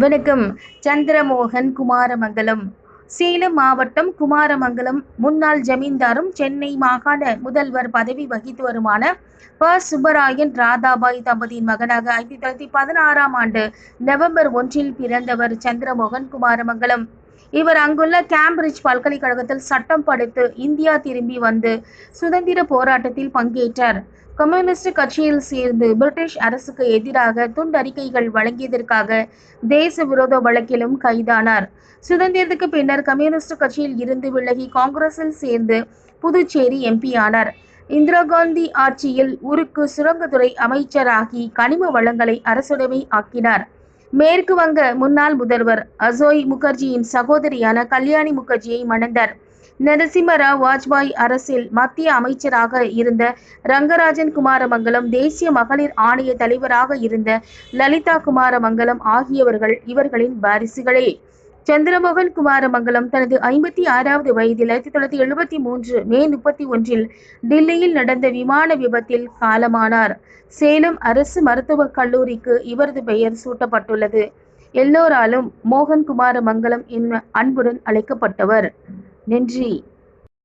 வணக்கம். சந்திரமோகன் குமாரமங்கலம். சேலம் மாவட்டம் குமாரமங்கலம் முன்னாள் ஜமீன்தாரும் சென்னை மாகாண முதல்வர் பதவி வகித்து வருமான ப. சுப்பராயன் ராதாபாய் தம்பதியின் மகனாக ஆயிரத்தி தொள்ளாயிரத்தி பதினாறாம் ஆண்டு நவம்பர் ஒன்றில் பிறந்தவர் சந்திரமோகன் குமாரமங்கலம். இவர் அங்குள்ள கேம்பிரிட்ஜ் பல்கலைக்கழகத்தில் சட்டம் படித்து இந்தியா திரும்பி வந்து சுதந்திர போராட்டத்தில் பங்கேற்றார். கம்யூனிஸ்ட் கட்சியில் சேர்ந்து பிரிட்டிஷ் அரசுக்கு எதிராக துண்டறிக்கைகள் வழங்கியதற்காக தேச விரோத வழக்கிலும் கைதானார். சுதந்திரத்துக்கு பின்னர் கம்யூனிஸ்ட் கட்சியில் இருந்து விலகி காங்கிரஸில் சேர்ந்து புதுச்சேரி எம்பி ஆனார். இந்திரா காந்தி ஆட்சியில் உருக்கு சுரங்கத்துறை அமைச்சராகி கனிம வளங்களை அரசுடைமை ஆக்கினார். மேற்கு வங்க முன்னாள் முதல்வர் அசோய் முகர்ஜியின் சகோதரியான கல்யாணி முகர்ஜியை மணந்தார். நரசிம்மராவ் வாஜ்பாய் அரசில் மத்திய அமைச்சராக இருந்த ரங்கராஜன் குமாரமங்கலம் தேசிய மகளிர் ஆணைய தலைவராக இருந்த லலிதா குமாரமங்கலம் ஆகியவர்கள் இவர்களின் வாரிசுகளே. சந்திரமோகன் குமாரமங்கலம் தனது ஐம்பத்தி ஆறாவது வயதில் ஆயிரத்தி தொள்ளாயிரத்தி எழுபத்தி மூன்று மே முப்பத்தி ஒன்றில் டில்லியில் நடந்த விமான விபத்தில் காலமானார். சேலம் அரசு மருத்துவக் கல்லூரிக்கு இவரது பெயர் சூட்டப்பட்டுள்ளது. எல்லோராலும் மோகன் குமாரமங்கலம் என அன்புடன் அழைக்கப்பட்டவர். நன்றி.